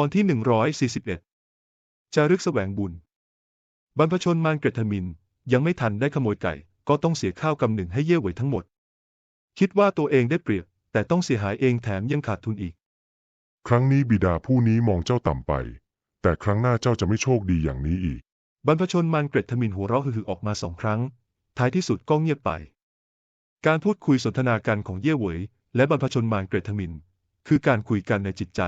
ตอนที่ 141 จารึกแสวงบุญ บรรพชนมารเกรทมิน ยังไม่ทันได้ขโมยไก่ ก็ต้องเสียข้าวกำหนึ่งให้เย่เหวยทั้งหมด คิดว่าตัวเองได้เปรียบ แต่ต้องเสียหายเองแถมยังขาดทุนอีก ครั้งนี้บิดาผู้นี้มองเจ้าต่ำไป แต่ครั้งหน้าเจ้าจะไม่โชคดีอย่างนี้อีก บรรพชนมารเกรทมินหัวเราะฮือๆออกมาสองครั้ง ท้ายที่สุดก็เงียบไป การพูดคุยสนทนากันของเย่เหวย และบรรพชนมารเกรทมิน คือการคุยกันในจิตใจ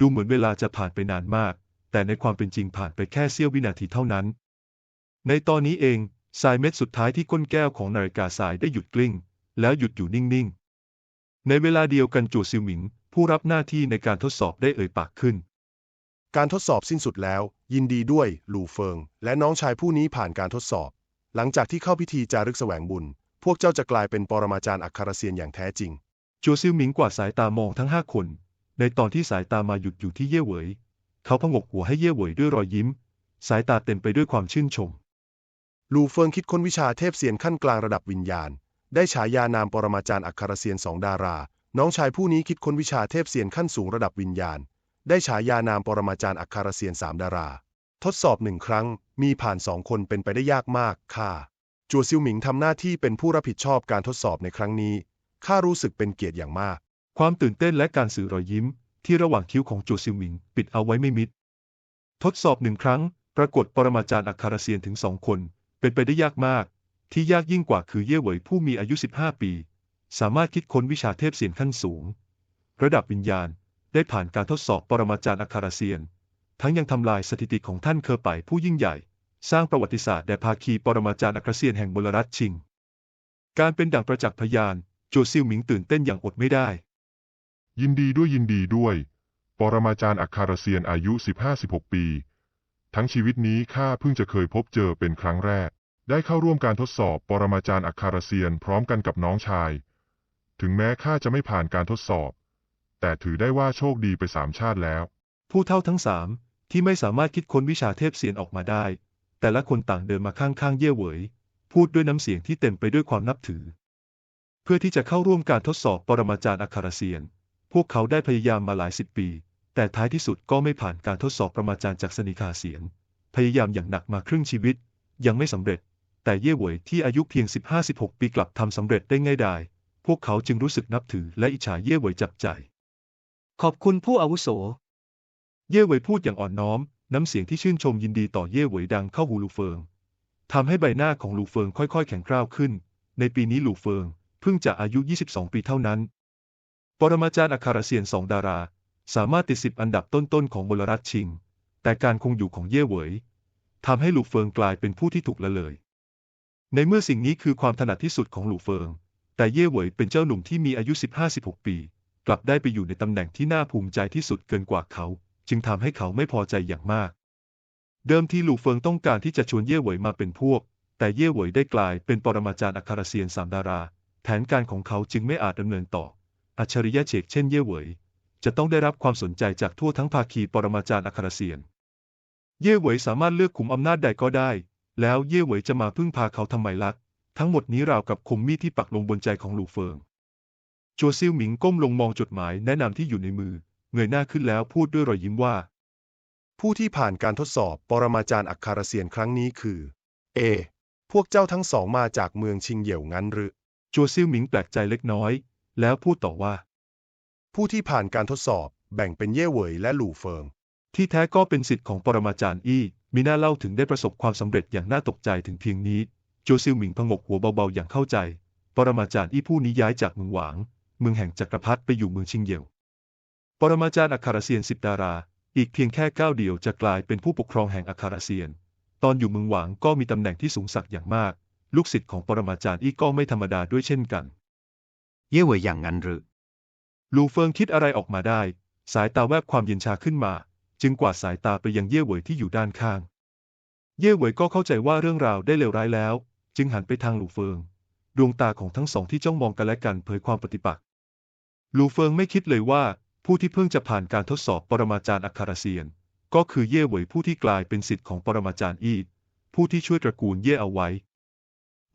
ดูเหมือนเวลาจะผ่านไปนานมาก แต่ในความเป็นจริงผ่านไปแค่เสี้ยววินาทีเท่านั้น ในตอนนี้เองทรายเม็ดสุดท้ายที่ก้นแก้วของนาฬิกาทรายได้หยุดกลิ้ง แล้วหยุดอยู่นิ่งๆ ในเวลาเดียวกันจูซิวหมิง ผู้รับหน้าที่ในการทดสอบได้เอ่ยปากขึ้น การทดสอบสิ้นสุดแล้ว ยินดีด้วยหลู่เฟิง และน้องชายผู้นี้ผ่านการทดสอบ หลังจากที่เข้าพิธีจารึกแสวงบุญ พวกเจ้าจะกลายเป็นปรมาจารย์อักขระเซียนอย่างแท้จริงจัวซิวหมิงกวาดสายตามองทั้งห้าคน ในตอนที่สายตามาหยุดอยู่ที่เย่เหวย เขาพงกหัวให้เย่เหวยด้วยรอยยิ้ม สายตาเต็มไปด้วยความชื่นชม ลู่เฟิงคิดค้นวิชาเทพเซียนขั้นกลางระดับวิญญาณ ได้ฉายานามปรมาจารย์อักขระเซียนสองดารา น้องชายผู้นี้คิดค้นวิชาเทพเซียนขั้นสูงระดับวิญญาณ ได้ฉายานามปรมาจารย์อักขระเซียนสามดารา ทดสอบหนึ่งครั้ง มีผ่านสองคนเป็นไปได้ยากมากค่ะจัวซิวหมิงทำหน้าที่เป็นผู้รับผิดชอบการทดสอบในครั้งนี้ข้ารู้สึกเป็นเกียรติอย่างมาก ความตื่นเต้นและการสื่อรอยยิ้ม ที่ระหว่างคิ้วของจัวซิวหมิง ปิดเอาไว้ไม่มิด ทดสอบหนึ่งครั้ง ปรากฏปรมาจารย์อักขรเซียนถึงสองคน เป็นไปได้ยากมาก ที่ยากยิ่งกว่าคือเย่เหวยผู้มีอายุ 15 ปี สามารถคิดค้นวิชาเทพเสียนขั้นสูง ระดับวิญญาณได้ผ่านการทดสอบปรมาจารย์อักขรเซียน ทั้งยังทำลายสถิติของท่านเคอไปผู้ยิ่งใหญ่ สร้างประวัติศาสตร์แด่ภาคีปรมาจารย์อักขรเซียนแห่งมลรัฐชิง การเป็นดั่งประจักษ์พยานโจซิวหมิงตื่นเต้นอย่างอดไม่ได้ ยินดีด้วยยินดีด้วย ปรมาจารย์อักคารเซียนอายุ 15-16 ปี ทั้งชีวิตนี้ข้าเพิ่งจะเคยพบเจอเป็นครั้งแรก ได้เข้าร่วมการทดสอบปรมาจารย์อักคารเซียนพร้อมกันกับน้องชาย ถึงแม้ข้าจะไม่ผ่านการทดสอบ แต่ถือได้ว่าโชคดีไปสามชาติแล้ว ผู้เท่าทั้งสามที่ไม่สามารถคิดค้นวิชาเทพเสียนออกมาได้ แต่ละคนต่างเดินมาข้างๆเย่เหวย พูดด้วยน้ำเสียงที่เต็มไปด้วยความนับถือ เพื่อที่จะเข้าร่วมการทดสอบปรมาจารย์อัคารเซียน พวกเขาได้พยายามมาหลายสิบปี แต่ท้ายที่สุดก็ไม่ผ่านการทดสอบปรมาจารย์จากสนิคาเสียนพยายามอย่างหนักมาครึ่งชีวิต ยังไม่สำเร็จ แต่เย่เหวยที่อายุเพียง 15-16 ปีกลับทำสำเร็จได้ง่ายดาย พวกเขาจึงรู้สึกนับถือและอิจฉาเย่เหวยจับใจ ขอบคุณผู้อาวุโส เย่เหวยพูดอย่างอ่อนน้อม น้ำเสียงที่ชื่นชมยินดีต่อเย่เหวยดังเข้าหูหลูเฟิงทำให้ใบหน้าของหลูเฟิงค่อยๆ แข็งกร้าวขึ้น ในปีนี้หลูเฟิงเพิ่งจะอายุ 22 ปีเท่านั้น ปรมาจารย์อัครเซียนสองดารา สามารถติดสิบอันดับต้นๆของมลรัฐชิง แต่การคงอยู่ของเย่เหวยทำให้หลู่เฟิงกลายเป็นผู้ที่ถูกละเลย ในเมื่อสิ่งนี้คือความถนัดที่สุดของหลู่เฟิง แต่เย่เหวยเป็นเจ้าหนุ่มที่มีอายุ 15-16 ปี กลับได้ไปอยู่ในตำแหน่งที่น่าภูมิใจที่สุดเกินกว่าเขา จึงทำให้เขาไม่พอใจอย่างมาก เดิมทีหลู่เฟิงต้องการที่จะชวนเย่เหวยมาเป็นพวก แต่เย่เหวยได้กลายเป็นปรมาจารย์อัครเซียนสามดารา แผนการของเขาจึงไม่อาจดำเนินต่อ อัจฉริยะเฉกเช่นเย่เหวย จะต้องได้รับความสนใจจากทั่วทั้งภาคีปรมาจารย์อัครเซียน เย่เหวยสามารถเลือกขุมอำนาจใดก็ได้ แล้วเย่เหวยจะมาพึ่งพาเขาทำไมลัก ทั้งหมดนี้ราวกับคมมีดที่ปักลงบนใจของหลู่เฟิง จัวซิ่วหมิงก้มลงมองจดหมายแนะนำที่อยู่ในมือ เงยหน้าขึ้นแล้วพูดด้วยรอยยิ้มว่า ผู้ที่ผ่านการทดสอบปรมาจารย์อัคารเซียนครั้งนี้คือ เอ พวกเจ้าทั้งสองมาจากเมืองชิงเหย่ยวงั้นหรือจัวซิ่วหมิงแปลกใจเล็กน้อย แล้วพูดต่อว่า ผู้ที่ผ่านการทดสอบแบ่งเป็นเย่เหวยและหลู่เฟิง ที่แท้ก็เป็นสิทธิ์ของปรมาจารย์อี้มีน่าเล่าถึงได้ประสบความสำเร็จอย่างน่าตกใจถึงเพียงนี้ โจซิวหมิงพงกหัวเบาๆอย่างเข้าใจ ปรมาจารย์อี้ผู้นี้ย้ายจากเมืองหวาง เมืองแห่งจักรพรรดิไปอยู่เมืองชิงเยี่ยว ปรมาจารย์อัครเซียนสิบดารา อีกเพียงแค่ก้าวเดียวจะกลายเป็นผู้ปกครองแห่งอัครเซียน ตอนอยู่เมืองหวางก็มีตำแหน่งที่สูงสักอย่างมาก ลูกศิษย์ของปรมาจารย์อี้ก็ไม่ธรรมดาด้วยเช่นกัน เย่เหวยอย่างนั้นหรือลูเฟิงคิดอะไรออกมาได้ สายตาแวบความเย็นชาขึ้นมา จึงกวาดสายตาไปยังเย่เหวยที่อยู่ด้านข้าง เย่เหวยก็เข้าใจว่าเรื่องราวได้เลวร้ายแล้ว จึงหันไปทางหลูเฟิง ดวงตาของทั้งสองที่จ้องมองกันและกันเผยความปฏิปักษ์หลูเฟิงไม่คิดเลยว่า ผู้ที่เพิ่งจะผ่านการทดสอบปรมาจารย์อัคราเซียน ก็คือเย่เหวยผู้ที่กลายเป็นศิษย์ของปรมาจารย์อีผู้ที่ช่วยตระกูลเย่เอาไว้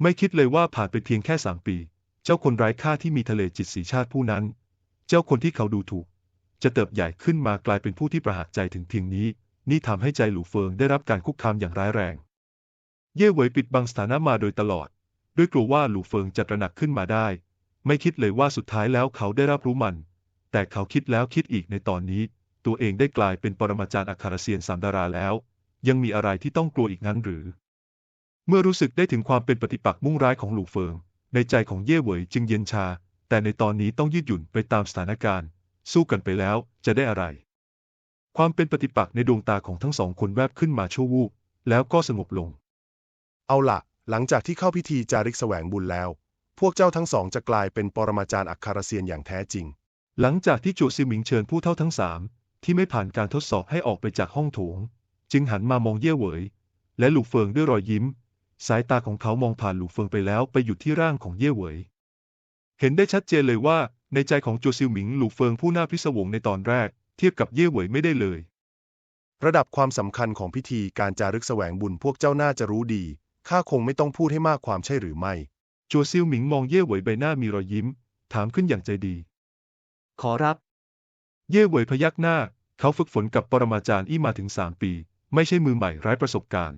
ไม่คิดเลยว่าผ่านไปเพียงแค่สามปี เจ้าคนไร้ค่าที่มีทะเลจิตสีชาติผู้นั้น เจ้าคนที่เขาดูถูก จะเติบใหญ่ขึ้นมากลายเป็นผู้ที่ประหารใจถึงเพียงนี้ นี่ทำให้ใจหลูเฟิงได้รับการคุกคามอย่างร้ายแรง เย่เหวยปิดบังสถานะมาโดยตลอด ด้วยกลัวว่าหลูเฟิงจะตระหนักขึ้นมาได้ ไม่คิดเลยว่าสุดท้ายแล้วเขาได้รับรู้มัน แต่เขาคิดแล้วคิดอีกในตอนนี้ ตัวเองได้กลายเป็นปรมาจารย์อัครเซียนสามดาราแล้ว ยังมีอะไรที่ต้องกลัวอีกงั้นหรือ เมื่อรู้สึกได้ถึงความเป็นปฏิปักษ์มุ่งร้ายของหลูเฟิง ในใจของเย่เหวยจึงเย็นชา แต่ในตอนนี้ต้องยืดหยุ่นไปตามสถานการณ์ สู้กันไปแล้วจะได้อะไร ความเป็นปฏิปักษ์ในดวงตาของทั้งสองคนแวบขึ้นมาชั่ววูบแล้วก็สงบลง เอาละหลังจากที่เข้าพิธีจาริกแสวงบุญแล้ว พวกเจ้าทั้งสองจะกลายเป็นปรมาจารย์อัคคารเซียนอย่างแท้จริง หลังจากที่โจวซิหมิงเชิญผู้เท่าทั้งสามที่ไม่ผ่านการทดสอบให้ออกไปจากห้องโถง จึงหันมามองเย่เหวย และหลูเฟิงด้วยรอยยิ้ม สายตาของเขามองผ่านหลูเฟิงไปแล้วไปหยุดที่ร่างของเย่เหวยเห็นได้ชัดเจนเลยว่า ในใจของโจวซิหมิงหลูเฟิงผู้น่าพิศวงในตอนแรก เทียบกับเย่เหวยไม่ได้เลย ระดับความสำคัญของพิธีการจารึกแสวงบุญพวกเจ้าน่าจะรู้ดีข้าคงไม่ต้องพูดให้มากความใช่หรือไม่โจวซิลหมิงมองเย่เหวยใบหน้ามีรอยยิ้ม ถามขึ้นอย่างใจดี ขอรับ เย่เหวยพยักหน้า เขาฝึกฝนกับปรมาจารย์อี้มาถึงสามปี ไม่ใช่มือใหม่ไร้ประสบการณ์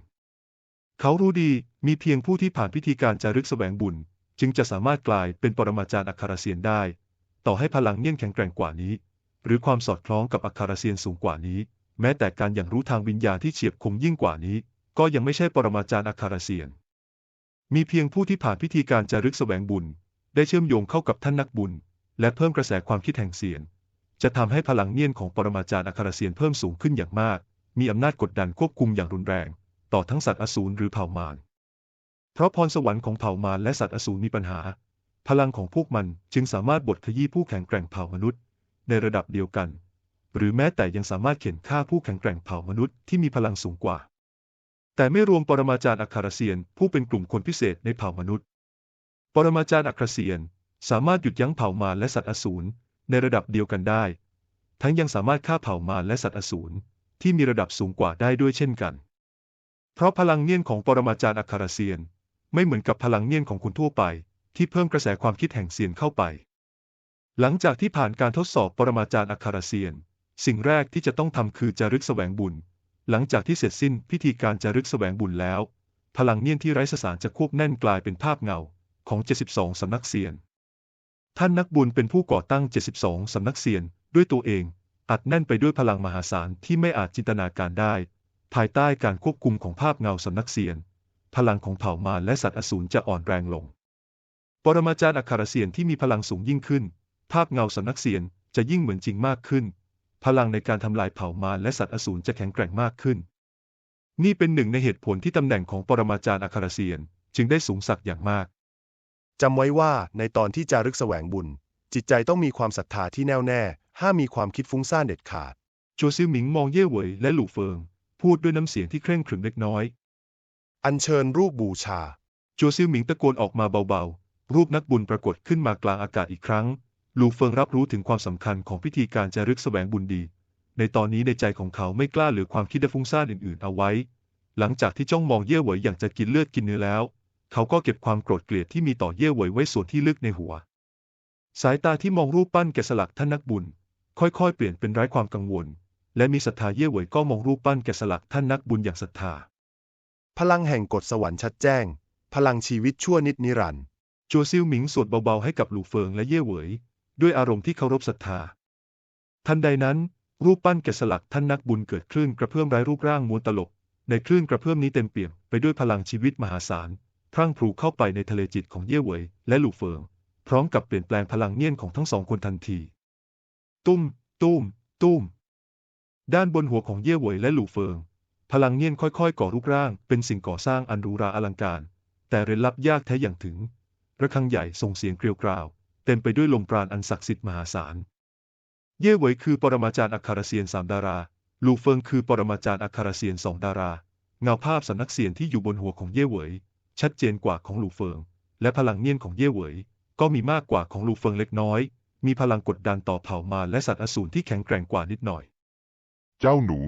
เขารู้ดีมีเพียงผู้ที่ผ่านพิธีการจารึกแสวงบุญ จึงจะสามารถกลายเป็นปรมาจารย์อัครเซียนได้ ต่อให้พลังเนี่ยนแข็งแกร่งกว่านี้ หรือความสอดคล้องกับอัครเซียนสูงกว่านี้ แม้แต่การอย่างรู้ทางวิญญาณที่เฉียบคมยิ่งกว่านี้ ก็ยังไม่ใช่ปรมาจารย์อัครเซียน มีเพียงผู้ที่ผ่านพิธีการจารึกแสวงบุญ ได้เชื่อมโยงเข้ากับท่านนักบุญ และเพิ่มกระแสความคิดแห่งเสียน จะทำให้พลังเนี่ยนของปรมาจารย์อัครเซียนเพิ่มสูงขึ้นอย่างมาก มีอำนาจกดดันควบคุมอย่างรุนแรง ต่อทั้งสัตว์อสูรหรือเผ่ามาร เพราะพรสวรรค์ของเผ่ามารและสัตว์อสูรมีปัญหา พลังของพวกมันจึงสามารถบดขยี้ผู้แข็งแกร่งเผ่ามนุษย์ ในระดับเดียวกัน หรือแม้แต่ยังสามารถเข็นฆ่าผู้แข็งแกร่งเผ่ามนุษย์ที่มีพลังสูงกว่า แต่ไม่รวมปรมาจารย์อัครเซียน ผู้เป็นกลุ่มคนพิเศษในเผ่ามนุษย์ ปรมาจารย์อัครเซียนสามารถหยุดยั้งเผ่ามารและสัตว์อสูรในระดับเดียวกันได้ ทั้งยังสามารถฆ่าเผ่ามารและสัตว์อสูรที่มีระดับสูงกว่าได้ด้วยเช่นกัน เพราะพลังเนียนของปรมาจารย์อัครเซียน ไม่เหมือนกับพลังเนียนของคนทั่วไป ที่เพิ่มกระแสความคิดแห่งเซียนเข้าไป หลังจากที่ผ่านการทดสอบปรมาจารย์อัครเซียน สิ่งแรกที่จะต้องทำคือจารึกแสวงบุญ หลังจากที่เสร็จสิ้นพิธีการจารึกแสวงบุญแล้ว พลังเนียนที่ไร้สสารจะควบแน่นกลายเป็นภาพเงาของ 72 สำนักเซียน ท่านนักบุญเป็นผู้ก่อตั้ง 72 สำนักเซียนด้วยตัวเองอัดแน่นไปด้วยพลังมหาศาลที่ไม่อาจจินตนาการได้ ภายใต้การควบคุมของภาพเงาสำนักเซียน พลังของเผ่ามารและสัตว์อสูรจะอ่อนแรงลง ปรมาจารย์อัครเซียนที่มีพลังสูงยิ่งขึ้น ภาพเงาสำนักเซียนจะยิ่งเหมือนจริงมากขึ้น พลังในการทำลายเผ่ามารและสัตว์อสูรจะแข็งแกร่งมากขึ้น นี่เป็นหนึ่งในเหตุผลที่ตำแหน่งของปรมาจารย์อัครเซียนจึงได้สูงสักอย่างมากจำไว้ว่าในตอนที่จารึกแสวงบุญ จิตใจต้องมีความศรัทธาที่แน่วแน่ ห้ามมีความคิดฟุ้งซ่านเด็ดขาด โจซิลหมิงมองเย่เหวยและหลู่เฟิง พูดด้วยน้ำเสียงที่เคร่งขรึมเล็กน้อย อัญเชิญรูปบูชาโจซิลหมิงตะโกนออกมาเบาๆ รูปนักบุญปรากฏขึ้นมากลางอากาศอีกครั้งหลู่เฟิงรับรู้ถึงความสำคัญของพิธีการจารึกแสวงบุญดี ในตอนนี้ในใจของเขาไม่กล้าเหลือความคิดและฟุ้งซ่านอื่นๆ เอาไว้ หลังจากที่จ้องมองเย่เหวยอย่างจะกินเลือดกินเนื้อแล้ว เขาก็เก็บความโกรธเกลียดที่มีต่อเย่เหวยไว้ส่วนที่ลึกในหัว สายตาที่มองรูปปั้นแกะสลักท่านนักบุญ ค่อยๆ เปลี่ยนเป็นไร้ความกังวล และมีศรัทธาเย่เหวยก็มองรูปปั้นแกะสลักท่านนักบุญอย่างศรัทธา พลังแห่งกฎสวรรค์ชัดแจ้ง พลังชีวิตชั่วนิดนิรันดร์โจซิลหมิงสวดเบาๆให้กับหลู่เฟิงและเย่เหวย ด้วยอารมณ์ที่เคารพศรัทธา ทันใดนั้น รูปปั้นแกะสลักท่านนักบุญเกิดคลื่นกระเพื่อมไร้รูปร่างม้วนตลบในคลื่นกระเพื่อมนี้เต็มเปี่ยมไปด้วยพลังชีวิตมหาศาลพรั่งพรูเข้าไปในทะเลจิตของเย่เหวยและหลู่เฟิง พร้อมกับเปลี่ยนแปลงพลังเนียนของทั้งสองคนทันที ตุ้ม ตุ้ม ตุ้ม ด้านบนหัวของเย่เหวยและหลู่เฟิง พลังเนียนค่อยๆ ก่อรูปร่าง เป็นสิ่งก่อสร้างอันหรูหราอลังการ แต่เร้นลับยากแท้อย่างถึง ระฆังใหญ่ส่งเสียงเกลียวกราว เต็มไปด้วยลมปราณอันศักดิ์สิทธิ์มหาศาล เย่เหวยคือปรมาจารย์อัครเซียนสามดารา หลู่เฟิงคือปรมาจารย์อัครเซียนสองดารา เงาภาพสำนักเซียนที่อยู่บนหัวของเย่เหวยชัดเจนกว่าของหลู่เฟิง และพลังเนียนของเย่เหวย ก็มีมากกว่าของหลู่เฟิงเล็กน้อย มีพลังกดดันต่อเผ่ามารและสัตว์อสูรที่แข็งแกร่งกว่านิดหน่อย เจ้าหนู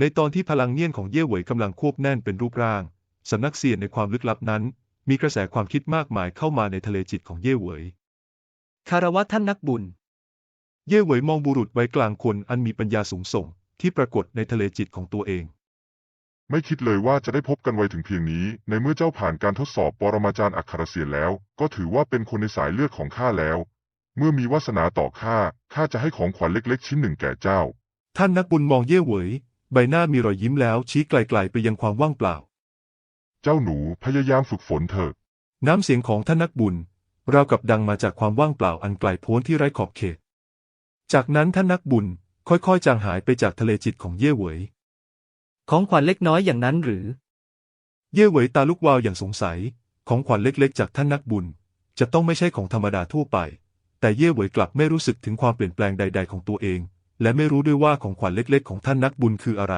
ในตอนที่พลังเนียนของเย่เหวยกำลังควบแน่นเป็นรูปร่าง สำนักเซียนในความลึกลับนั้น มีกระแสความคิดมากมายเข้ามาในทะเลจิตของเย่เหวยคารวะท่านนักบุญ เย่เหวยมองบุรุษไว้กลางคนอันมีปัญญาสูงส่ง ที่ปรากฏในทะเลจิตของตัวเอง ไม่คิดเลยว่าจะได้พบกันไวถึงเพียงนี้ ในเมื่อเจ้าผ่านการทดสอบปรมาจารย์อัครเสียนแล้ว ก็ถือว่าเป็นคนในสายเลือดของข้าแล้ว เมื่อมีวาสนาต่อข้าข้าจะให้ของขวัญเล็ก ๆ ชิ้นหนึ่งแก่เจ้า ท่านนักบุญมองเย่เหวย ใบหน้ามีรอยยิ้มแล้วชี้ไกลๆไปยังความว่างเปล่า เจ้าหนูพยายามฝึกฝนเถอะ น้ำเสียงของท่านนักบุญราวกับดังมาจากความว่างเปล่าอันไกลโพ้นที่ไร้ขอบเขต จากนั้นท่านนักบุญค่อยๆจางหายไปจากทะเลจิตของเย่เหวย ของขวัญเล็กน้อยอย่างนั้นหรือ เย่เหวยตาลุกวาวอย่างสงสัย ของขวัญเล็กๆ จากท่านนักบุญ จะต้องไม่ใช่ของธรรมดาทั่วไป แต่เย่เหวยกลับไม่รู้สึกถึงความเปลี่ยนแปลงใด ๆ ของตัวเอง และไม่รู้ด้วยว่าของขวัญเล็กๆ ของท่านนักบุญคืออะไร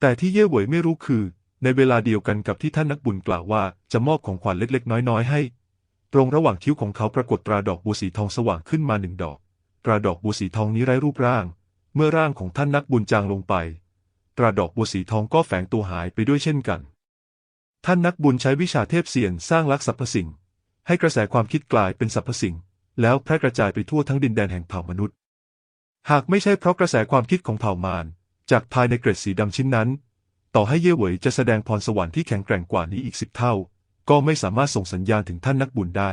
แต่ที่เย่เหวยไม่รู้คือ ในเวลาเดียวกันกับที่ท่านนักบุญกล่าวว่าจะมอบของขวัญเล็ก ๆ น้อยๆ ให้ ตรงระหว่างคิ้วของเขาปรากฏตราดอกบัวสีทองสว่างขึ้นมาหนึ่งดอก ตราดอกบัวสีทองนี้ไร้รูปร่าง เมื่อร่างของท่านนักบุญจางลงไป ตราดอกบัวสีทองก็แฝงตัวหายไปด้วยเช่นกัน ท่านนักบุญใช้วิชาเทพเสียนสร้างลักษณ์สรรพสิ่ง ให้กระแสความคิดกลายเป็นสรรพสิ่ง แล้วแพร่กระจายไปทั่วทั้งดินแดนแห่งเผ่ามนุษย์ หากไม่ใช่เพราะกระแสความคิดของเผ่ามารจากภายในเกร็ดสีดำชิ้นนั้น ต่อให้เย่เหวยจะแสดงพรสวรรค์ที่แข็งแกร่งกว่านี้อีกสิบเท่า ก็ไม่สามารถส่งสัญญาณถึงท่านนักบุญได้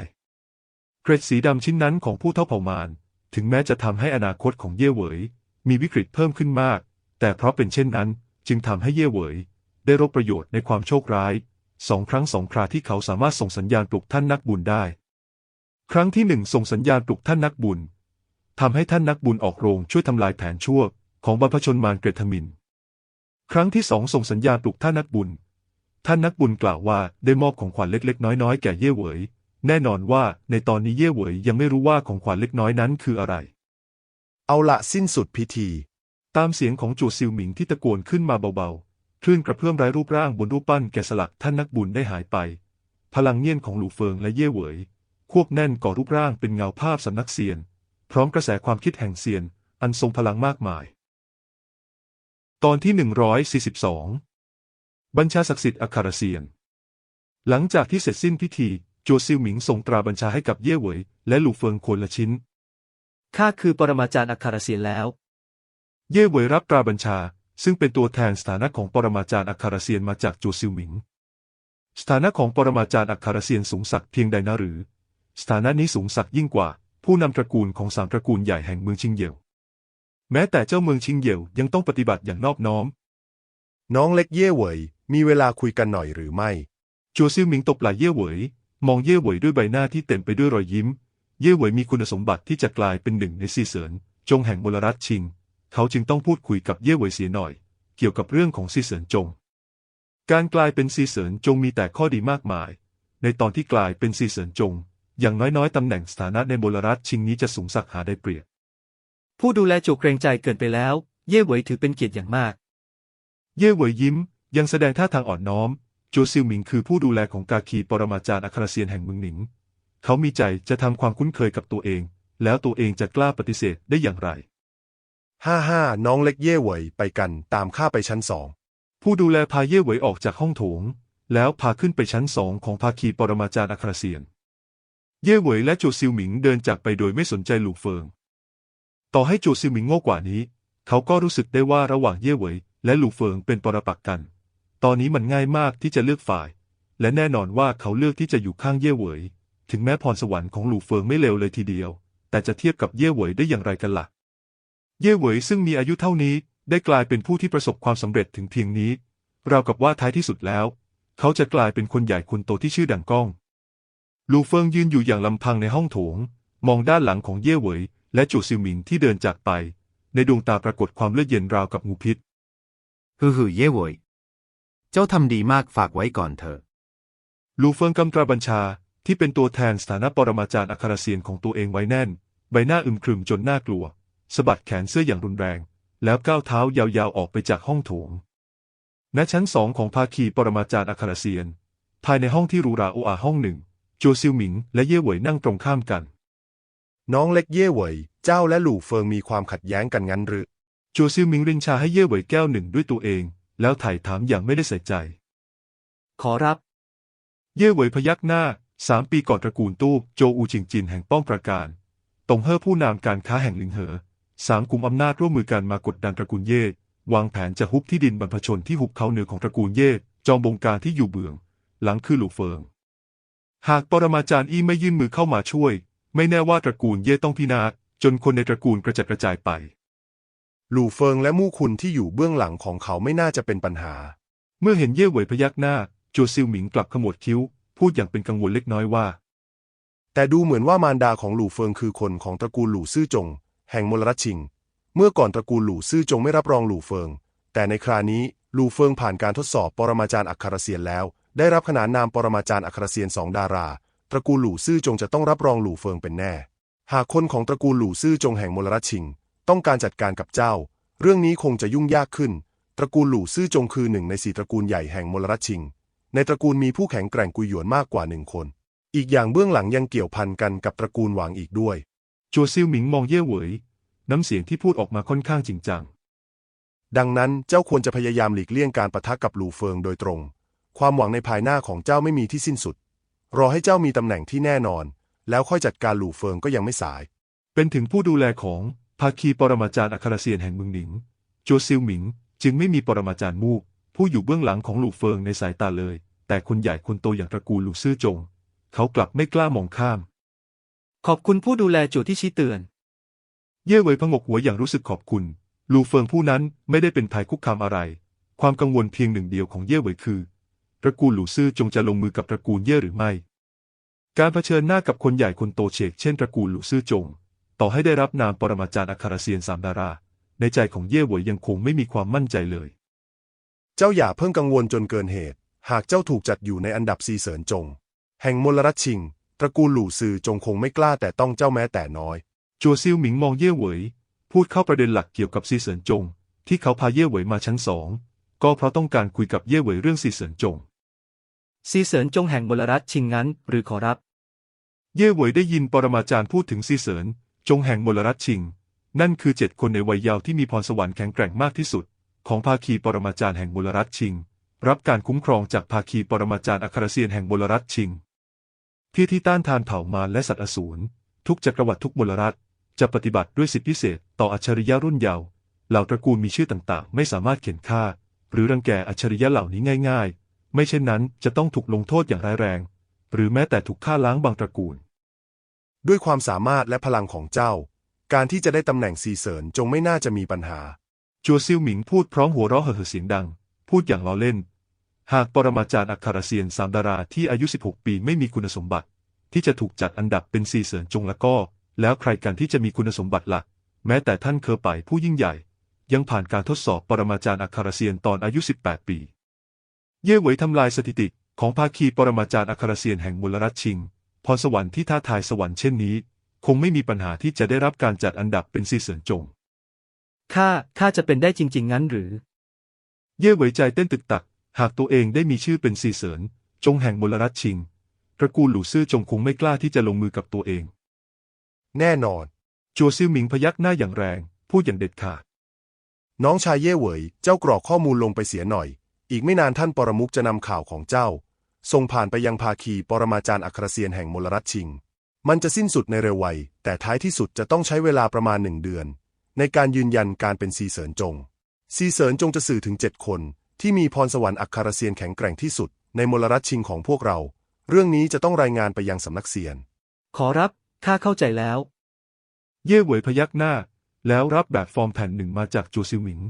เกร็ดสีดำชิ้นนั้นของผู้เท่าเผ่ามารถึงแม้จะทำให้อนาคตของเย่เหวยมีวิกฤตเพิ่มขึ้นมาก แต่เพราะเป็นเช่นนั้นจึงทำให้เย่เหวยได้รับประโยชน์ในความโชคร้ายสองครั้งสองคราที่เขาสามารถส่งสัญญาณปลุกท่านนักบุญได้ ครั้งที่หนึ่งส่งสัญญาณปลุกท่านนักบุญ ทำให้ท่านนักบุญออกโรงช่วยทำลายแผนชั่ว ของบรรพชนมารเกรทมิน ครั้งที่สองส่งสัญญาณปลุกท่านนักบุญ ท่านนักบุญกล่าวว่าได้มอบของขวัญเล็ก ๆ น้อยๆ แก่เย่เหวย แน่นอนว่าในตอนนี้เย่เหวยยังไม่รู้ว่าของขวัญเล็กน้อยนั้นคืออะไร เอาละสิ้นสุดพิธี ตามเสียงของจูซิวหมิงที่ตะโกนขึ้นมาเบาๆ คลื่นกระเพื่อมไร้รูปร่างบนรูปปั้นแกะสลักท่านนักบุญได้หายไป พลังเงียนของหลู่เฟิงและเย่เหวย ควบแน่นก่อรูปร่างเป็นเงาภาพสำนักเซียน พร้อมกระแสความคิดแห่งเซียน อันทรงพลังมากมาย ตอนที่ 142 บัญชาศักดิ์สิทธิ์อัครเซียน หลังจากที่เสร็จสิ้นพิธีโจซิวหมิงส่งตราบัญชาให้กับเย่เหวยและหลู่เฟิงคนละชิ้น ข้าคือปรมาจารย์อัครเสียนแล้ว เย่เหวยรับตราบัญชา ซึ่งเป็นตัวแทนสถานะของปรมาจารย์อัครเซียนมาจากโจซิวหมิง สถานะของปรมาจารย์อัครเซียนสูงสักเพียงใดนะหรือ สถานะนี้สูงสักยิ่งกว่า ผู้นำตระกูลของสามตระกูลใหญ่แห่งเมืองชิงเหยวแม้แต่เจ้าเมืองชิงเหยวยังต้องปฏิบัติอย่างนอบน้อม น้องเล็กเย่เหวยมีเวลาคุยกันหน่อยหรือไม่โจซิวหมิงตบไหล่เย่เหวยมองเย่เหวยด้วยใบหน้าที่เต็มไปด้วยรอยยิ้ม เย่เหวยมีคุณสมบัติที่จะกลายเป็นหนึ่งในซีเสินจงแห่งมลรัฐชิง เขาจึงต้องพูดคุยกับเย่เหวยเสียหน่อย เกี่ยวกับเรื่องของซีเสินจง การกลายเป็นซีเสินจงมีแต่ข้อดีมากมาย ในตอนที่กลายเป็นซีเสินจง อย่างน้อยๆตำแหน่งสถานะในมลรัฐชิงนี้จะสูงสักหาได้เปรียบ ผู้ดูแลจูเกรงใจเกินไปแล้ว เย่เหวยถือเป็นเกียรติอย่างมาก เย่เหวยยิ้ม ยังแสดงท่าทางอ่อนน้อมโจซิวหมิงคือผู้ดูแลของกาคีปรมาจารย์อัครเซียนแห่งเมืองหนิง เขามีใจจะทำความคุ้นเคยกับตัวเอง แล้วตัวเองจะกล้าปฏิเสธได้อย่างไรห้าห้าน้องเล็กเย่เหวยไปกันตามข้าไปชั้นสองผู้ดูแลพาเย่เหวยออกจากห้องโถง แล้วพาขึ้นไปชั้นสองของภาคีปรมาจารย์อัครเซียน เย่เหวยและโจซิวหมิงเดินจากไปโดยไม่สนใจหลู่เฟิง ต่อให้โจซิวหมิงโง่กว่านี้ เขาก็รู้สึกได้ว่าระหว่างเย่เหวยและหลู่เฟิงเป็นปรปักษ์กัน ตอนนี้มันง่ายมากที่จะเลือกฝ่าย และแน่นอนว่าเขาเลือกที่จะอยู่ข้างเย่เหวย ถึงแม้พรสวรรค์ของหลู่เฟิงไม่เลวเลยทีเดียว แต่จะเทียบกับเย่เหวยได้อย่างไรกันล่ะ เย่เหวยซึ่งมีอายุเท่านี้ได้กลายเป็นผู้ที่ประสบความสำเร็จถึงเพียงนี้ เราวกับว่าท้ายที่สุดแล้ว เขาจะกลายเป็นคนใหญ่คนโตที่ชื่อดังก้อง ลูเฟิงยืนอยู่อย่างลำพังในห้องโถง มองด้านหลังของเย่เหวยและจูซิวหมิงที่เดินจากไป ในดวงตาปรากฏความเลือดเย็นราวกับงูพิษฮือฮือเย่เหวยเจ้าทำดีมากฝากไว้ก่อนเถอะลูเฟิงกำตราบัญชาที่เป็นตัวแทนสถานะปรมาจารย์อัครเซียนของตัวเองไว้แน่น ใบหน้าอึมครึมจนน่ากลัวสะบัดแขนเสื้ออย่างรุนแรง แล้วก้าวเท้ายาวๆออกไปจากห้องโถงณชั้นสองของภาคีปรมาจารย์อัครเซียน ภายในห้องที่หรูหราโออาห้องหนึ่ง โจซิวหมิงและเย่เหวยนั่งตรงข้ามกัน น้องเล็กเย่เหวยเจ้าและหลู่เฟิงมีความขัดแย้งกันงั้นหรือโจซิวหมิงรินชาให้เย่เหวยแก้วหนึ่งด้วยตัวเอง แล้วไถ่ถามอย่างไม่ได้ใส่ใจ ขอรับ เย่เหวยพยักหน้าสามปีก่อนตระกูลตู้โจอูจิงจินแห่งป้อมปราการตงเฮ่อผู้นำการค้าแห่งหลิงเหอสามกลุ่มอำนาจร่วมมือกันมากดดันตระกูลเย่วางแผนจะฮุบที่ดินบรรพชนที่หุบเขาเหนือของตระกูลเย่จอมบงการที่อยู่เบือง หลังคือหลูเฟิง หากปรมาจารย์อี้ไม่ยื่นมือเข้ามาช่วย ไม่แน่ว่าตระกูลเย่ต้องพินาศจนคนในตระกูลกระจัดกระจายไป หลู่เฟิงและมู่คุนที่อยู่เบื้องหลังของเขาไม่น่าจะเป็นปัญหา เมื่อเห็นเย่เหวยพยักหน้าโจซิลหมิงกลับขมวดคิ้ว พูดอย่างเป็นกังวลเล็กน้อยว่า แต่ดูเหมือนว่ามารดาของหลู่เฟิงคือคนของตระกูลหลู่ซื่อจง แห่งมลรัฐชิง เมื่อก่อนตระกูลหลู่ซื่อจงไม่รับรองหลู่เฟิง แต่ในครานี้หลู่เฟิงผ่านการทดสอบปรมาจารย์อักขระเซียนแล้ว ได้รับขนานนามปรมาจารย์อักขระเซียนสองดารา ตระกูลหลู่ซื่อจงจะต้องรับรองหลู่เฟิงเป็นแน่ หากคนของตระกูลหลู่ซื่อจงแห่งมลรัฐชิง ต้องการจัดการกับเจ้า เรื่องนี้คงจะยุ่งยากขึ้น ตระกูลหลู่ซื่อจงคือหนึ่งในสี่ตระกูลใหญ่แห่งมลรัฐชิง ในตระกูลมีผู้แข็งแกร่งกุยหยวนมากกว่าหนึ่งคน อีกอย่างเบื้องหลังยังเกี่ยวพันกันกับตระกูลหวางอีกด้วยโจซิลหมิงมองเย่เหวย น้ำเสียงที่พูดออกมาค่อนข้างจริงจัง ดังนั้นเจ้าควรจะพยายามหลีกเลี่ยงการปะทะกับหลู่เฟิงโดยตรง ความหวังในภายหน้าของเจ้าไม่มีที่สิ้นสุด รอให้เจ้ามีตำแหน่งที่แน่นอน แล้วค่อยจัดการหลู่เฟิงก็ยังไม่สาย เป็นถึงผู้ดูแลของภาคีปรมาจารย์อัครเซียนแห่งเมืองหนิงโจซิลหมิง จึงไม่มีปรมาจารย์มูก ผู้อยู่เบื้องหลังของหลู่เฟิงในสายตาเลย แต่คนใหญ่คนโตอย่างตระกูลหลู่ซื่อจง เขากลับไม่กล้ามองข้าม ขอบคุณผู้ดูแลจู่ที่ชี้เตือน เย่เหวยพงกหัวอย่างรู้สึกขอบคุณลูเฟิงผู้นั้นไม่ได้เป็นภัยคุกคามอะไร ความกังวลเพียงหนึ่งเดียวของเย่เหวยคือ ตระกูลหลู่ซื่อจงจะลงมือกับตระกูลเย่หรือไม่ การเผชิญหน้ากับคนใหญ่คนโตเชกเช่นตระกูลหลู่ซื่อจง ต่อให้ได้รับนามปรมาจารย์อัครเซียนสามดารา ในใจของเย่เหวยยังคงไม่มีความมั่นใจเลย เจ้าอย่าเพิ่งกังวลจนเกินเหตุ หากเจ้าถูกจัดอยู่ในอันดับซีเสริญจง แห่งมลรัฐชิง ตระกูลหลู่ซือจงคงไม่กล้าแต่ต้องเจ้าแม้แต่น้อยจัวซิลหมิงมองเย่เหวย พูดเข้าประเด็นหลักเกี่ยวกับซีเสินจง ที่เขาพาเย่เหวยมาชั้นสอง ก็เพราะต้องการคุยกับเย่เหวยเรื่องซีเสินจง ซีเสินจงแห่งมลรัฐชิงงั้น หรือขอรับ เย่เหวยได้ยินปรมาจารย์พูดถึงซีเสินจงแห่งมลรัฐชิง นั่นคือเจ็ดคนในวัยเยาว์ที่มีพรสวรรค์แข็งแกร่งมากที่สุด ของภาคีปรมาจารย์แห่งมลรัฐชิง รับการคุ้มครองจากภาคีปรมาจารย์อัครเซียนแห่งมลรัฐชิงที่ที่ต้านทานเผ่ามารและสัตว์อสูรทุกจักรวรรดิทุกมลรัฐจะปฏิบัติด้วยสิทธิพิเศษ ต่ออัจฉริยะรุ่นเยาว์เหล่าตระกูลมีชื่อต่างๆ ไม่สามารถเข็นฆ่า หรือรังแกอัจฉริยะเหล่านี้ง่าย ๆ ไม่เช่นนั้นจะต้องถูกลงโทษอย่างร้ายแรง หรือแม้แต่ถูกฆ่าล้างบางตระกูล ด้วยความสามารถและพลังของเจ้า การที่จะได้ตำแหน่งซีเสริญจงไม่น่าจะมีปัญหา จัวซิลหมิงพูดพร้อมหัวเราะเห่อๆเสียงดัง พูดอย่างล้อเล่น หากปรมาจารย์อัครเซียนสามดาราที่อายุ 16 ปีไม่มีคุณสมบัติ ที่จะถูกจัดอันดับเป็นซีเสริญจงแล้วก็ แล้วใครกันที่จะมีคุณสมบัติละ่ะแม้แต่ท่านเคอไปผู้ยิ่งใหญ่ ยังผ่านการทดสอบปรมาจารย์อัครเซียนตอนอายุ 18 ปี เย่เหวยทำลายสถิติของภาคีปรมาจารย์อัครเซียนแห่งมูลรัฐชิง พรสวรรค์ที่ท้าทายสวรรค์เช่นนี้ คงไม่มีปัญหาที่จะได้รับการจัดอันดับเป็นซีเสริญจง ข้า ข้าจะเป็นได้จริง ๆ งั้นหรือ เย่เหวยใจเต้นตึกตัก หากตัวเองได้มีชื่อเป็นซีเสริญจงแห่งมลรัฐชิง ตระกูลหลู่ซื่อจงคงไม่กล้าที่จะลงมือกับตัวเอง แน่นอน จัวซิลหมิงพยักหน้าอย่างแรง พูดอย่างเด็ดขาด น้องชายเย่เหวยเจ้ากรอกข้อมูลลงไปเสียหน่อย อีกไม่นานท่านปรมุกจะนำข่าวของเจ้า ส่งผ่านไปยังภาคีปรมาจารย์อัครเซียนแห่งมลรัฐชิง มันจะสิ้นสุดในเร็ววัย แต่ท้ายที่สุดจะต้องใช้เวลาประมาณหนึ่งเดือน ในการยืนยันการเป็นซีเสริญจง ซีเสริญจงจะสื่อถึงเจ็ดคน ที่มีพรสวรรค์อัครเซียนแข็งแกร่งที่สุด ในมลรัฐชิงของพวกเรา เรื่องนี้จะต้องรายงานไปยังสำนักเซียน ขอรับข้าเข้าใจแล้ว เย่เหวยพยักหน้า แล้วรับแบบฟอร์มแผ่นหนึ่งมาจากจัวซิลหมิง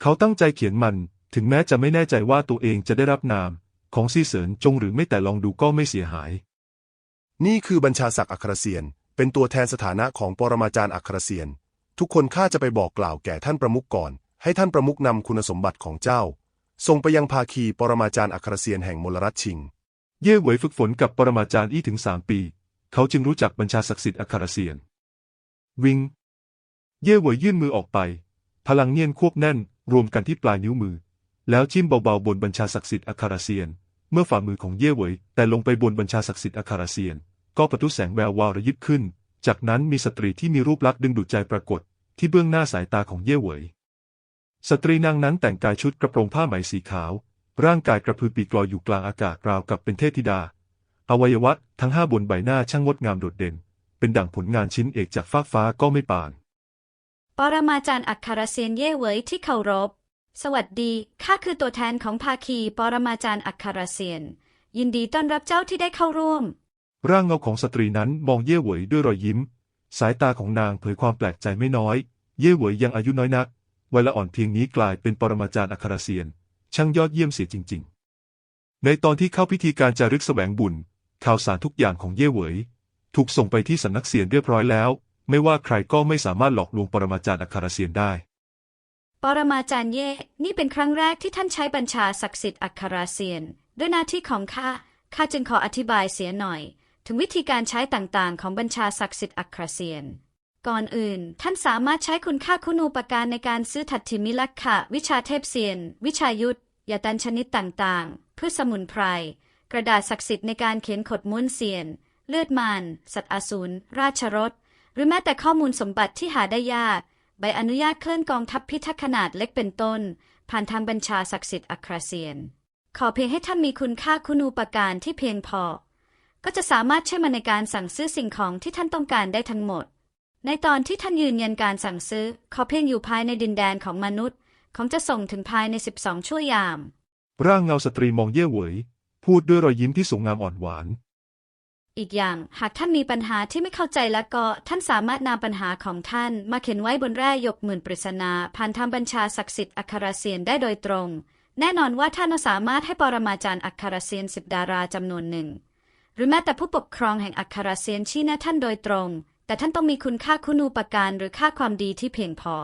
เขาตั้งใจเขียนมัน ถึงแม้จะไม่แน่ใจว่าตัวเองจะได้รับนาม ของซีเสริญจงหรือไม่แต่ลองดูก็ไม่เสียหาย นี่คือบัญชาศักดิ์อัครเซียน เป็นตัวแทนสถานะของปรมาจารย์อัครเซียน ทุกคนข้าจะไปบอกกล่าวแก่ท่านประมุขก่อน ให้ท่านประมุขนำคุณสมบัติของเจ้า ส่งไปยังภาคีปรมาจารย์อัครเซียนแห่งมลรัฐชิง เย่เหวยฝึกฝนกับปรมาจารย์อี้ถึงสามปี เขาจึงรู้จักบัญชาศักดิ์สิทธิ์อัครเซียน วิง เย่เหวยยื่นมือออกไป พลังเนียนควบแน่น รวมกันที่ปลายนิ้วมือ แล้วจิ้มเบาๆบนบัญชาศักดิ์สิทธิ์อัคราเซียน เมื่อฝ่ามือของเย่เหวยแต่ลงไปบนบัญชาศักดิ์สิทธิ์อัคราเซียน ก็ประทุแสงแวววาวระยิบขึ้น จากนั้นมีสตรีที่มีรูปลักษณ์ดึงดูดใจปรากฏ ที่เบื้องหน้าสายตาของเย่เหวยสตรีนางนั้นแต่งกายชุดกระโปรงผ้าไหมสีขาว ร่างกายกระพือปีกลอยอยู่กลางอากาศราวกับเป็นเทพธิดา อวัยวะทั้งห้าบนใบหน้าช่างงดงามโดดเด่น เป็นดั่งผลงานชิ้นเอกจากฟากฟ้าก็ไม่ปาน รมาจารย์อัครเซียนเย่เหวยที่เคารพ สวัสดี ข้าคือตัวแทนของภาคีปรมาจารย์อัครเซียน ยินดีต้อนรับเจ้าที่ได้เข้าร่วม ร่างเงาของสตรีนั้นมองเย่เหวยด้วยรอยยิ้ม สายตาของนางเผยความแปลกใจไม่น้อย เย่เหวยยังอายุน้อยนักวัยละอ่อนเพียงนี้กลายเป็นปรมาจารย์อัครเซียน ช่างยอดเยี่ยมเสียจริง ๆ ในตอนที่เข้าพิธีการจารึกแสวงบุญ ข่าวสารทุกอย่างของเย่เหวย ถูกส่งไปที่สำนักเสียนเรียบร้อยแล้ว ไม่ว่าใครก็ไม่สามารถหลอกลวงปรมาจารย์อัครเซียนได้ ปรมาจารย์เย่ นี่เป็นครั้งแรกที่ท่านใช้บัญชาศักดิ์สิทธิ์อัครเซียน ด้วยหน้าที่ของข้า ข้าจึงขออธิบายเสียหน่อย ถึงวิธีการใช้ต่างๆ ของบัญชาศักดิ์สิทธิ์อัครเซียน ก่อนอื่น ท่านสามารถใช้คุณค่าคุณูปการในการซื้อถัตถิมิลักขะวิชาเทพเซียน วิชายุทธยาตันชนิดต่างๆพืชสมุนไพร กระดาษศักดิ์สิทธิ์ในการเขียนขดม้วนเซียน เลือดมารสัตว์อสูร ราชรถ หรือแม้แต่ข้อมูลสมบัติที่หาได้ยาก ใบอนุญาตเคลื่อนกองทัพพิทักษ์ขนาดเล็กเป็นต้น ผ่านทางบัญชาศักดิ์สิทธิ์อัคราเซียน ขอเพียงให้ท่านมีคุณค่าคุณูปการที่เพียงพอ ก็จะสามารถช่วยมาในการสั่งซื้อสิ่งของที่ท่านต้องการได้ทั้งหมด ในตอนที่ท่านยืนยันการสั่งซื้อ ขอเพียงอยู่ภายในดินแดนของมนุษย์ ของจะส่งถึงภายใน 12 ชั่วยาม ร่างเงาสตรีมองเย่เหวย พูดด้วยรอยยิ้มที่สงงามอ่อนหวาน อีกอย่างหากท่านมีปัญหาที่ไม่เข้าใจแล้วก็ท่านสามารถนำปัญหาของท่านมาเขียนไว้บนแร่ยกหมื่นปริศนาผ่านทางบัญชาศักดิ์สิทธิ์อัครเซียนได้โดยตรง แน่นอนว่าท่านสามารถให้ปรมาจารย์อัครเซียนสิบดาราจำนวนหนึ่ง หรือแม้แต่ผู้ปกครองแห่งอัครเซียนชี้แนะท่านโดยตรง แต่ท่านต้องมีคุณค่าคุณูปการหรือค่าความดีที่เพียงพอ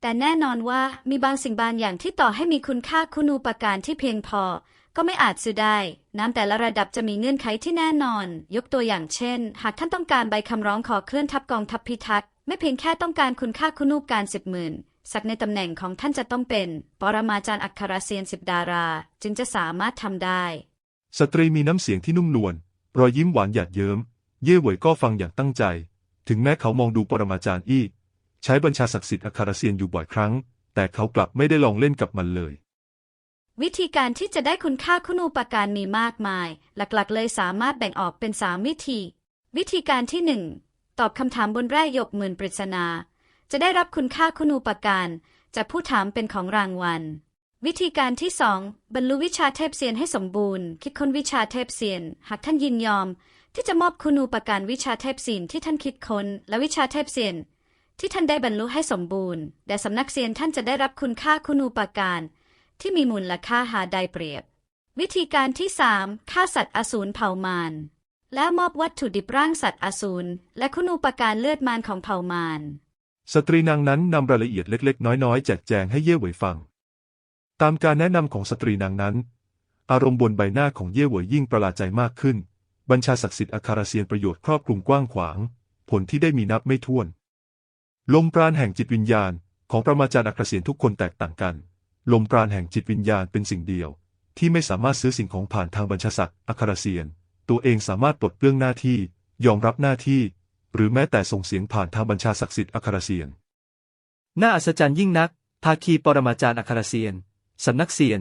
แต่แน่นอนว่ามีบางสิ่งบางอย่างที่ต่อให้มีคุณค่าคุณูปการที่เพียงพอ ก็ไม่อาจซื้อได้ น้ำแต่ละระดับจะมีเงื่อนไขที่แน่นอน ยกตัวอย่างเช่น หากท่านต้องการใบคำร้องขอเคลื่อนทัพกองทัพพิทักษ์ไม่เพียงแค่ต้องการคุณค่าคุณูปการสิบหมื่นสักในตำแหน่งของท่านจะต้องเป็น ปรมาจารย์อัครเซียนสิบดารา จึงจะสามารถทำได้ สตรีมีน้ำเสียงที่นุ่มนวลรอยยิ้มหวานหยาดเยิ้ม เย่เหวยก็ฟังอย่างตั้งใจ ถึงแม้เขามองดูปรมาจารย์อี้ ใช้บัญชาศักดิ์สิทธิ์อัครเซียนอยู่บ่อยครั้ง แต่เขากลับไม่ได้ลองเล่นกับมันเลย วิธีการที่จะได้คุณค่าคุณูปการมีมากมาย หลักๆ เลยสามารถแบ่งออกเป็นสามวิธี วิธีการที่หนึ่งตอบคำถามบนแร่หยกหมื่นปริศนา จะได้รับคุณค่าคุณูปการจากผู้ถามเป็นของรางวัล วิธีการที่สองบรรลุวิชาเทพเซียนให้สมบูรณ์ คิดค้นวิชาเทพเซียน หากท่านยินยอม ที่จะมอบคุณูปการวิชาเทพเซียนที่ท่านคิดค้น และวิชาเทพเซียน ที่ท่านได้บรรลุให้สมบูรณ์ แต่สำนักเซียนท่านจะได้รับคุณค่าคุณูปการ ที่มีมูลค่าหาได้เปรียบ วิธีการที่สามฆ่าสัตว์อสูรเผ่ามารและมอบวัตถุดิบร่างสัตว์อสูรและคุณูปการเลือดมารของเผ่ามารสตรีนางนั้นนำรายละเอียดเล็กๆ น้อยๆ แจกแจงให้เย่เหวยฟัง ตามการแนะนำของสตรีนางนั้น อารมณ์บนใบหน้าของเย่เหวยยิ่งประหลาดใจมากขึ้น บัญชาศักดิ์สิทธิ์อาคาราเซียนประโยชน์ครอบคลุมกว้างขวาง ผลที่ได้มีนับไม่ถ้วน ลมปราณแห่งจิตวิญญาณของประมาจารย์อัครเซียนทุกคนแตกต่างกัน ลมปราณแห่งจิตวิญญาณเป็นสิ่งเดียว ที่ไม่สามารถซื้อสิ่งของผ่านทางบัญชาศักดิ์อัครเซียน ตัวเองสามารถปลดเปลื้องหน้าที่ ยอมรับหน้าที่ หรือแม้แต่ส่งเสียงผ่านทางบัญชาศักดิ์สิทธิ์อัครเซียน น่าอัศจรรย์ยิ่งนัก ภาคีปรมาจารย์อัครเซียนสำนักเซียน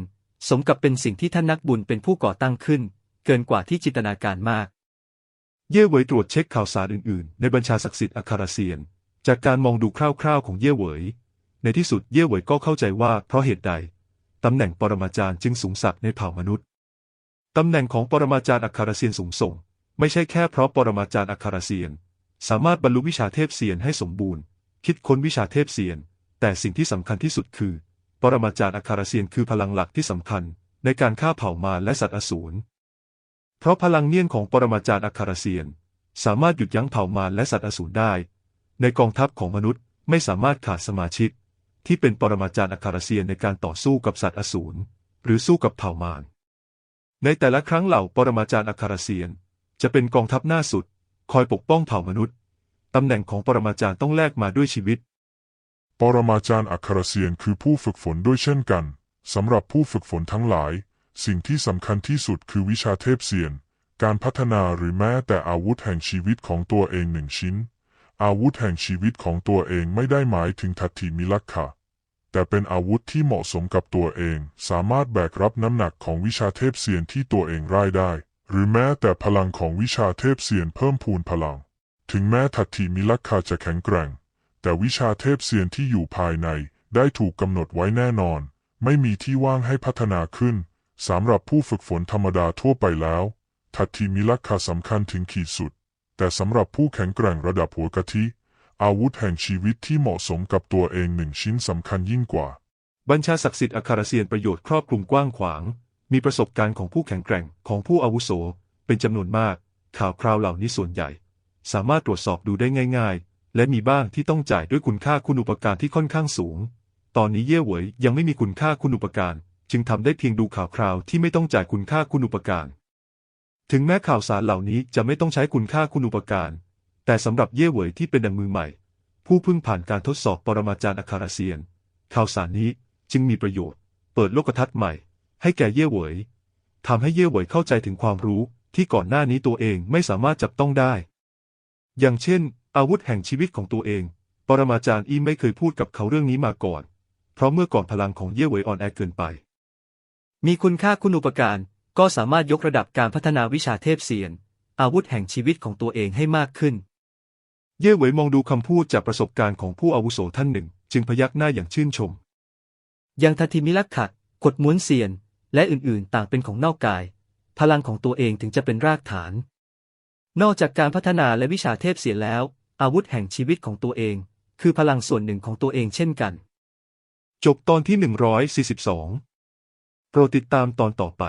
สมกับเป็นสิ่งที่ท่านนักบุญเป็นผู้ก่อตั้งขึ้น เกินกว่าที่จินตนาการมาก เย่เหวยตรวจเช็คข่าวสารอื่นๆ ในบัญชาศักดิ์สิทธิ์อาคาราเซียน จากการมองดูคร่าวๆของเย่เหวย ในที่สุดเย่เหวยก็เข้าใจว่าเพราะเหตุใด ตำแหน่งปรมาจารย์จึงสูงสักในเผ่ามนุษย์ ตำแหน่งของปรมาจารย์อาคาราเซียนสูงส่ง ไม่ใช่แค่เพราะปรมาจารย์อาคาราเซียน สามารถบรรลุวิชาเทพเซียนให้สมบูรณ์ คิดค้นวิชาเทพเซียน แต่สิ่งที่สำคัญที่สุดคือ ปรมาจารย์อาคาราเซียนคือพลังหลักที่สำคัญ ในการฆ่าเผ่ามารและสัตว์อสูร เพราะพลังเนียนของปรมาจารย์อาคาราเซียน สามารถหยุดยั้งเผ่ามารและสัตว์อสูรได้ ในกองทัพของมนุษย์ไม่สามารถขาดสมาชิก ที่เป็นปรมาจารย์อาคาราเซียนในการต่อสู้กับสัตว์อสูรหรือสู้กับเผ่ามารในแต่ละครั้งเหล่าปรมาจารย์อาคาราเซียน จะเป็นกองทัพหน้าสุด คอยปกป้องเผ่ามนุษย์ตำแหน่งของปรมาจารย์ต้องแลกมาด้วยชีวิต ปรมาจารย์อัครเซียนคือผู้ฝึกฝนด้วยเช่นกันสำหรับผู้ฝึกฝนทั้งหลาย สิ่งที่สำคัญที่สุดคือวิชาเทพเซียน การพัฒนาหรือแม้แต่อาวุธแห่งชีวิตของตัวเองหนึ่งชิ้น อาวุธแห่งชีวิตของตัวเองไม่ได้หมายถึงทัตถิมิลักขะ แต่เป็นอาวุธที่เหมาะสมกับตัวเอง สามารถแบกรับน้ำหนักของวิชาเทพเซียนที่ตัวเองไร้ได้ หรือแม้แต่พลังของวิชาเทพเซียนเพิ่มพูนพลัง ถึงแม้ทัตถิมิลักคาจะแข็งแกร่ง แต่วิชาเทพเซียนที่อยู่ภายในได้ถูกกำหนดไว้แน่นอน ไม่มีที่ว่างให้พัฒนาขึ้นสำหรับผู้ฝึกฝนธรรมดาทั่วไปแล้ว ทัตถิมิลักคาสำคัญถึงขีดสุด แต่สำหรับผู้แข็งแกร่งระดับหัวกะทิ อาวุธแห่งชีวิตที่เหมาะสมกับตัวเองหนึ่งชิ้นสำคัญยิ่งกว่า บัญชาศักดิ์สิทธิ์อัครเซียนประโยชน์ครอบคลุมกว้างขวาง มีประสบการณ์ของผู้แข็งแกร่งของผู้อาวุโส เป็นจำนวนมาก ข่าวคราวเหล่านี้ส่วนใหญ่ สามารถตรวจสอบดูได้ง่าย ๆ และมีบ้างที่ต้องจ่ายด้วยคุณค่าคุณอุปการที่ค่อนข้างสูง ตอนนี้เย่เหวยยังไม่มีคุณค่าคุณอุปการ จึงทำได้เพียงดูข่าวคราวที่ไม่ต้องจ่ายคุณค่าคุณอุปการ ถึงแม้ข่าวสารเหล่านี้จะไม่ต้องใช้คุณค่าคุณอุปการ แต่สำหรับเย่เหวยที่เป็นดังมือใหม่ ผู้เพิ่งผ่านการทดสอบปรมาจารย์อัคราเซียน ข่าวสารนี้จึงมีประโยชน์ เปิดโลกทัศน์ใหม่ ให้แก่เย่เหวยทำให้เย่เหวยเข้าใจถึงความรู้ที่ก่อนหน้านี้ตัวเองไม่สามารถจับต้องได้ อย่างเช่น อาวุธแห่งชีวิตของตัวเอง ปรมาจารย์อีไม่เคยพูดกับเขาเรื่องนี้มาก่อน เพราะเมื่อก่อนพลังของเย่เหวยอ่อนแอเกินไป มีคุณค่าคุณอุปการก็สามารถยกระดับการพัฒนาวิชาเทพเซียน อาวุธแห่งชีวิตของตัวเองให้มากขึ้น เย่เหวยมองดูคำพูดจากประสบการณ์ของผู้อาวุโสท่านหนึ่ง จึงพยักหน้าอย่างชื่นชมอย่างทัติมิลักขะกดม้วนเซียน และอื่นๆ ต่างเป็นของนอกกาย พลังของตัวเองถึงจะเป็นรากฐาน นอกจากการพัฒนาและวิชาเทพเสียแล้ว อาวุธแห่งชีวิตของตัวเอง คือพลังส่วนหนึ่งของตัวเองเช่นกัน จบตอนที่ 142 โปรดติดตามตอนต่อไป